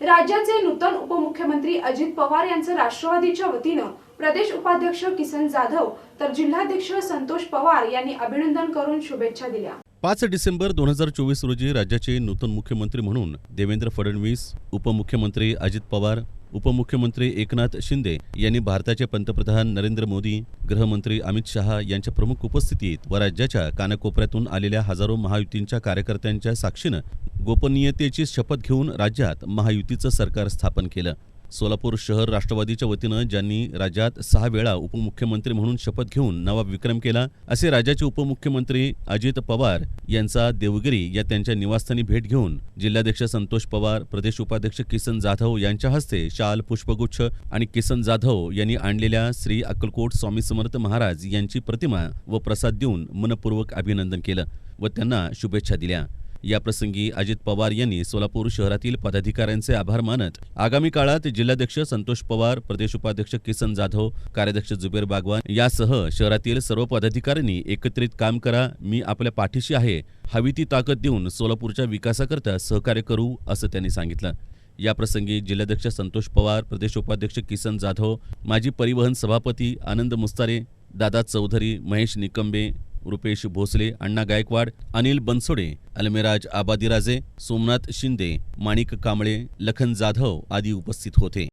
राज्याचे नूतन उपमुख्यमंत्री अजित पवार यांचं राष्ट्रवादीच्या वतीनं प्रदेश उपाध्यक्ष किसन जाधव तर जिल्हाध्यक्ष संतोष पवार यांनी अभिनंदन करून शुभेच्छा दिल्या. पाच डिसेंबर दोन हजार चोवीस रोजी राज्याचे नूतन मुख्यमंत्री म्हणून देवेंद्र फडणवीस उपमुख्यमंत्री अजित पवार उपमुख्यमंत्री एकनाथ शिंदे यांनी भारताचे पंतप्रधान नरेंद्र मोदी गृहमंत्री अमित शहा यांच्या प्रमुख उपस्थितीत व राज्याच्या कानाकोपऱ्यातून आलेल्या हजारो महायुतींच्या कार्यकर्त्यांच्या साक्षीनं गोपनीयतेची शपथ घेऊन राज्यात महायुतीचं सरकार स्थापन केलं. सोलापूर शहर राष्ट्रवादीच्या वतीनं ज्यांनी राज्यात सहा वेळा उपमुख्यमंत्री म्हणून शपथ घेऊन नवा विक्रम केला असे राज्याचे उपमुख्यमंत्री अजित पवार यांचा देवगिरी या त्यांच्या निवासस्थानी भेट घेऊन जिल्हाध्यक्ष संतोष पवार प्रदेश उपाध्यक्ष किसन जाधव यांच्या हस्ते शाल पुष्पगुच्छ आणि किसन जाधव यांनी आणलेल्या श्री अक्कलकोट स्वामी समर्थ महाराज यांची प्रतिमा व प्रसाद देऊन मनपूर्वक अभिनंदन केलं व त्यांना शुभेच्छा दिल्या. याप्रसंगी अजित पवार यांनी सोलापूर शहरातील पदाधिकाऱ्यांचे आभार मानत आगामी काळात जिल्हाध्यक्ष संतोष पवार प्रदेश उपाध्यक्ष किसन जाधव कार्याध्यक्ष जुबेर बागवान यासह शहरातील सर्व पदाधिकाऱ्यांनी एकत्रित काम करा मी आपल्या पाठीशी आहे हवी ती ताकद देऊन सोलापूरच्या विकासाकरता सहकार्य करू असं त्यांनी सांगितलं. याप्रसंगी जिल्हाध्यक्ष संतोष पवार प्रदेश उपाध्यक्ष किसन जाधव माजी परिवहन सभापती आनंद मुस्तारे दादा चौधरी महेश निकंबे रुपेश भोसले अण्णा गायकवाड अनिल बनसोडे अलमेराज आबादीराजे सोमनाथ शिंदे माणिक कांबळे लखन जाधव आदी उपस्थित होते.